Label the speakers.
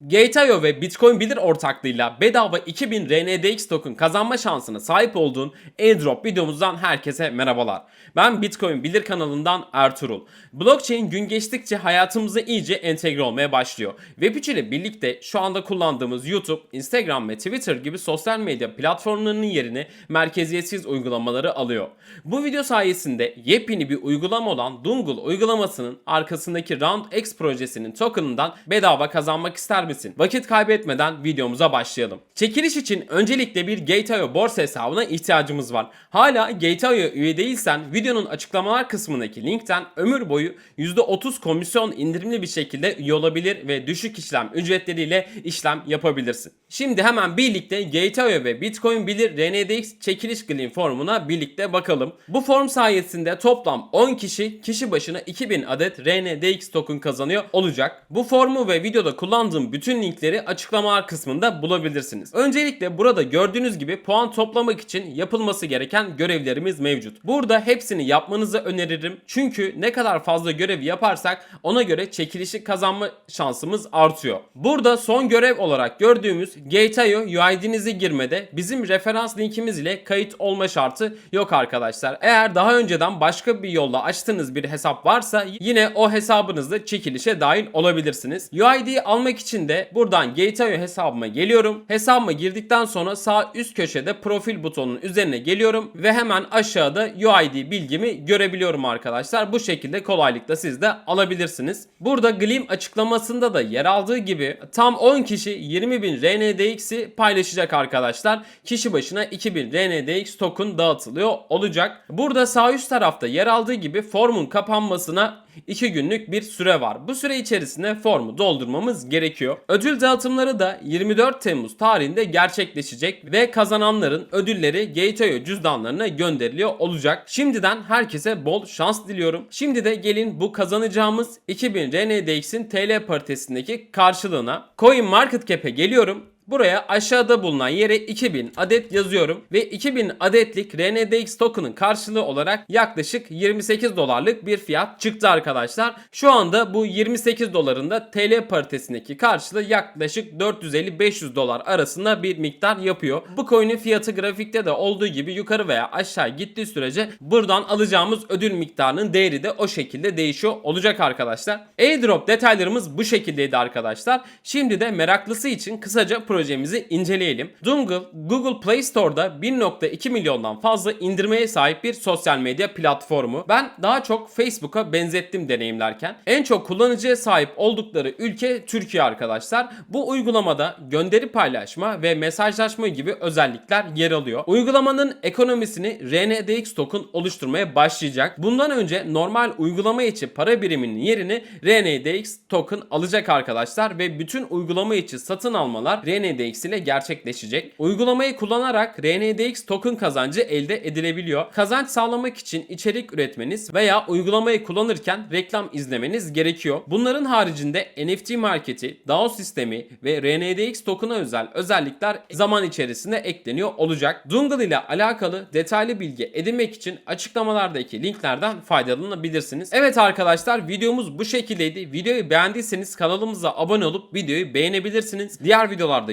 Speaker 1: Gate.io ve Bitcoin Bilir ortaklığıyla bedava 2000 RNDX token kazanma şansına sahip olduğun airdrop videomuzdan herkese merhabalar. Ben Bitcoin Bilir kanalından Ertuğrul. Blockchain gün geçtikçe hayatımıza iyice entegre olmaya başlıyor. Web3 ile birlikte şu anda kullandığımız YouTube, Instagram ve Twitter gibi sosyal medya platformlarının yerini merkeziyetsiz uygulamaları alıyor. Bu video sayesinde yepyeni bir uygulama olan Dungle uygulamasının arkasındaki RoundX projesinin tokenından bedava kazanmak ister misin? Vakit kaybetmeden videomuza başlayalım. Çekiliş için öncelikle bir Gate.io borsa hesabına ihtiyacımız var. Hala Gate.io üye değilsen videonun açıklamalar kısmındaki linkten ömür boyu %30 komisyon indirimli bir şekilde üye olabilir ve düşük işlem ücretleriyle işlem yapabilirsin. Şimdi hemen birlikte Gate.io ve Bitcoin Bilir RNDX çekiliş Glean formuna birlikte bakalım. Bu form sayesinde toplam 10 kişi kişi başına 2000 adet RNDX token kazanıyor olacak. Bu formu ve videoda kullandığım bütün linkleri açıklamalar kısmında bulabilirsiniz. Öncelikle burada gördüğünüz gibi puan toplamak için yapılması gereken görevlerimiz mevcut. Burada hepsini yapmanızı öneririm. Çünkü ne kadar fazla görev yaparsak ona göre çekilişi kazanma şansımız artıyor. Burada son görev olarak gördüğümüz Gate.io UID'nizi girmede bizim referans linkimiz ile kayıt olma şartı yok arkadaşlar. Eğer daha önceden başka bir yolla açtığınız bir hesap varsa yine o hesabınızla çekilişe dahil olabilirsiniz. UID'yi almak için de buradan Gate.io hesabıma geliyorum. Hesabıma girdikten sonra sağ üst köşede profil butonunun üzerine geliyorum ve hemen aşağıda UID bilgimi görebiliyorum arkadaşlar. Bu şekilde kolaylıkla siz de alabilirsiniz. Burada Gleam açıklamasında da yer aldığı gibi tam 10 kişi 20.000 RNDX'i paylaşacak arkadaşlar. Kişi başına 2000 RNDX token dağıtılıyor olacak. Burada sağ üst tarafta yer aldığı gibi formun kapanmasına 2 günlük bir süre var. Bu süre içerisinde formu doldurmamız gerekiyor. Ödül dağıtımları da 24 Temmuz tarihinde gerçekleşecek ve kazananların ödülleri Gate.io cüzdanlarına gönderiliyor olacak. Şimdiden herkese bol şans diliyorum. Şimdi de gelin bu kazanacağımız 2000 RNDX'in TL paritesindeki karşılığına CoinMarketCap'e geliyorum. Buraya aşağıda bulunan yere 2000 adet yazıyorum ve 2000 adetlik RNDX token'ın karşılığı olarak yaklaşık 28 dolarlık bir fiyat çıktı arkadaşlar. Şu anda bu 28 dolarında TL paritesindeki karşılığı yaklaşık 450-500 dolar arasında bir miktar yapıyor. Bu coin'in fiyatı grafikte de olduğu gibi yukarı veya aşağı gittiği sürece buradan alacağımız ödül miktarının değeri de o şekilde değişiyor olacak arkadaşlar. Airdrop detaylarımız bu şekildeydi arkadaşlar. Şimdi de meraklısı için kısaca projemizi inceleyelim. Dungle, Google Play Store'da 1.2 milyondan fazla indirmeye sahip bir sosyal medya platformu. Ben daha çok Facebook'a benzettim deneyimlerken. En çok kullanıcıya sahip oldukları ülke Türkiye arkadaşlar. Bu uygulamada gönderi paylaşma ve mesajlaşma gibi özellikler yer alıyor. Uygulamanın ekonomisini RNDX token oluşturmaya başlayacak. Bundan önce normal uygulama içi para biriminin yerini RNDX token alacak arkadaşlar ve bütün uygulama içi satın almalar RNDX ile gerçekleşecek. Uygulamayı kullanarak RNDX token kazancı elde edilebiliyor. Kazanç sağlamak için içerik üretmeniz veya uygulamayı kullanırken reklam izlemeniz gerekiyor. Bunların haricinde NFT marketi, DAO sistemi ve RNDX token'a özel özellikler zaman içerisinde ekleniyor olacak. Dungle ile alakalı detaylı bilgi edinmek için açıklamalardaki linklerden faydalanabilirsiniz. Evet arkadaşlar videomuz bu şekildeydi. Videoyu beğendiyseniz kanalımıza abone olup videoyu beğenebilirsiniz. Diğer videolarda